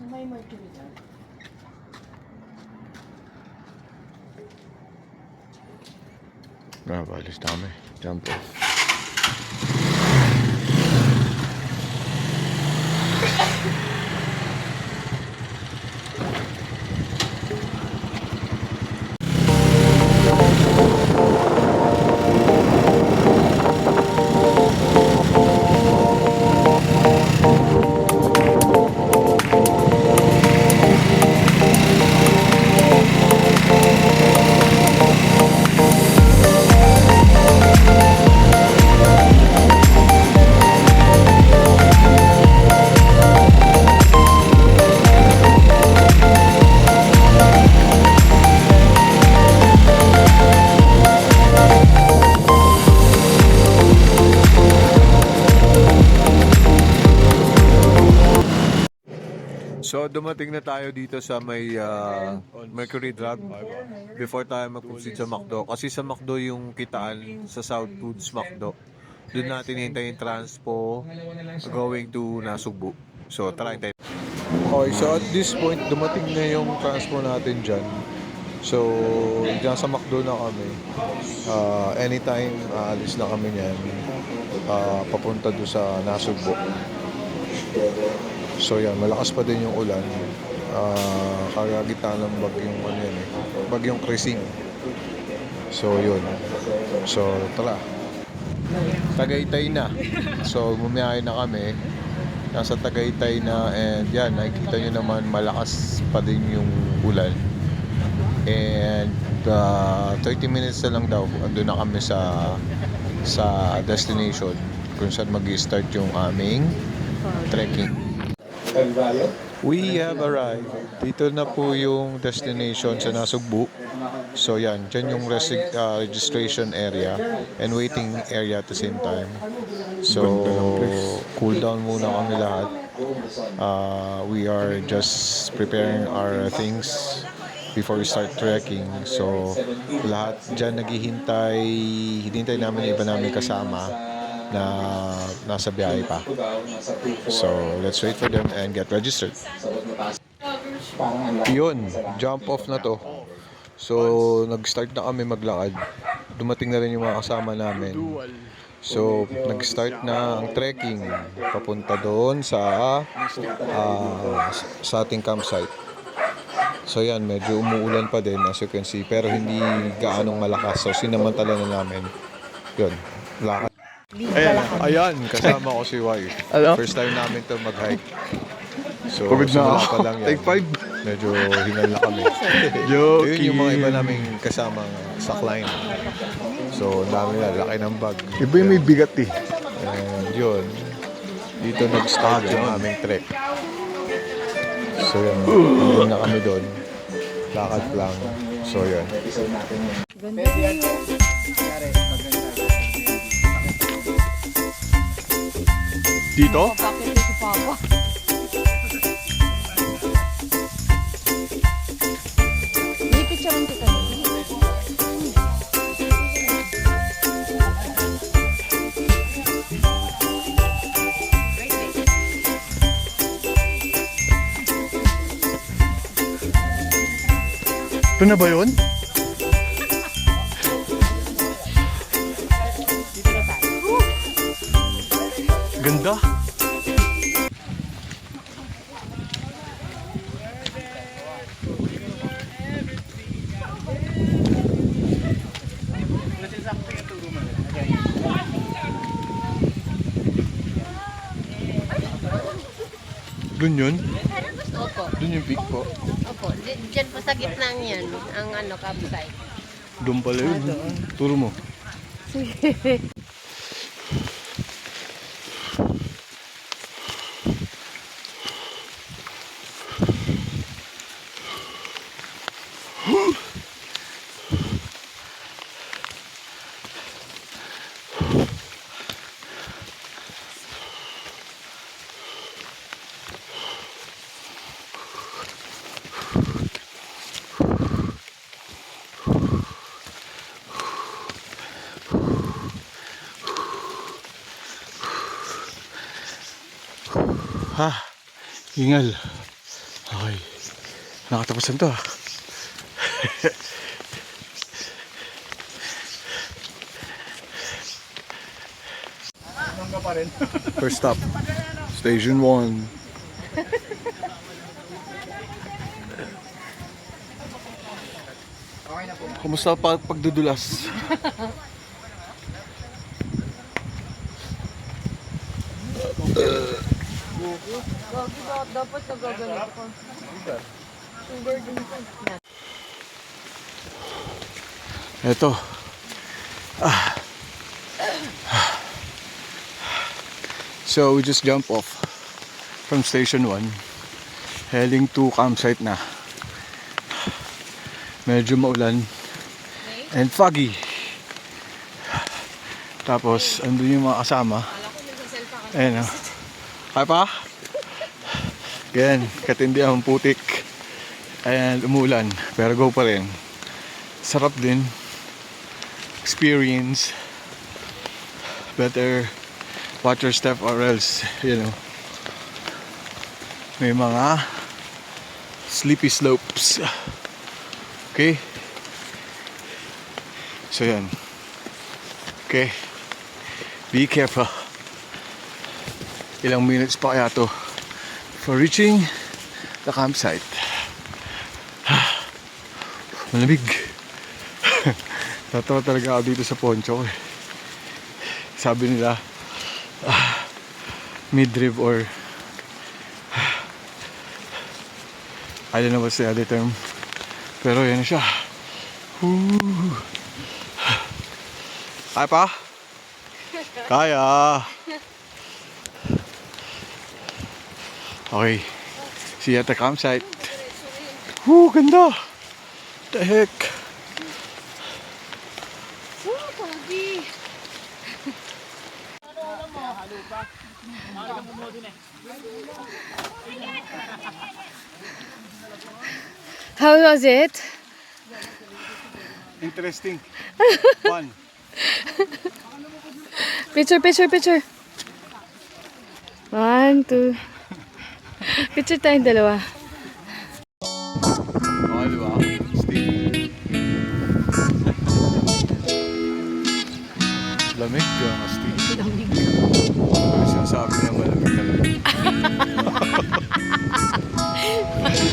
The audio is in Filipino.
May mercury daw. Grabe, alis na kami. Jump off. So dumating na tayo dito sa may ah, Mercury Drug before tayo mag-proceed sa McDo. Kasi sa McDo yung kitaan sa South Foods McDo. Doon natin hintayin transpo going to Nasugbu. So tara hintayin. Okay, so at this point dumating na yung transpo natin dyan. So, dyan sa McDo na kami. Ah, anytime aalis na kami niyan. ah, papunta doon sa Nasugbu. So yan, malakas pa din yung ulan. Ah, kagagita ng bagyong ano yan eh. Bagyong Krising. So yun. So tara. Tagaytay na. So bumiyahe na kami. Nasa Tagaytay na and yan, nakikita nyo naman malakas pa din yung ulan. And uh, 30 minutes na lang daw, andun na kami sa sa destination kung saan mag start yung aming trekking. We have arrived. Dito na po yung destination sa Nasugbu. So yan, dyan yung resi- uh, registration area and waiting area at the same time. So, cool down muna kami lahat. Uh, we are just preparing our things before we start trekking. So, lahat dyan naghihintay, hinintay namin yung iba namin kasama na nasa biyahe pa. So, let's wait for them and get registered. Yun, jump off na to. So, nag-start na kami maglakad. Dumating na rin yung mga kasama namin. So, nag-start na ang trekking papunta doon sa ah, sa ating campsite. So yan, medyo umuulan pa din as you can see pero hindi gaanong malakas. So sinamantala na namin. Yun, lakad. Ayan, ayan, kasama ko si Y. Ano? First time namin to mag-hike. So, Pagod na ako. pa lang yan. Take five. Medyo hingal na kami. Joking. Yun yung mga iba naming kasama sa climb. So, ang dami na, laki ng bag. Iba yung may bigat eh. And yun, dito nag-start yung aming trek. So yun, hindi na kami doon. Lakad lang. So yun. Ganda yun. Dito? Bakit si Papa? May picture kita. Ito na ba yun? Ganda. Doon yun? Opo, Doon yung peak po. opo. Di- Diyan po sa gitna yan, ang ano, campsite. Doon pala yun. Turo mo. Ha, ingal. Okay. Nakatapusan to ah. First stop. Station 1. Kumusta pa pagdudulas? Gagi ba? Dapat. Sugar din ko. Ito. Ah. So we just jump off from station 1 heading to campsite na. Medyo maulan and foggy. Tapos andun yung mga kasama. Ayan o. Kaya pa? Yan, katindi ang putik. And umulan, pero go pa rin. Sarap din. Experience. Better watch your step or else, you know. May mga sleepy slopes. Okay? So yan. Okay. Be careful. Ilang minutes pa kaya to for reaching the campsite. Malamig. Tatawa talaga ako dito sa poncho ko eh. Sabi nila, ah, midriff or I don't know what's the other term. Pero yan na siya. Woo. Kaya pa? Kaya. Okay. See you at the campsite. Woo, ganda. The heck? Oh, pogi! How was it? Interesting. Fun. Picture, picture, picture. One, two. Picture tayong dalawa. Okay, di ba? Lamig ka, Steve. Lamig ka. Ano sinasabi niya malamig talaga?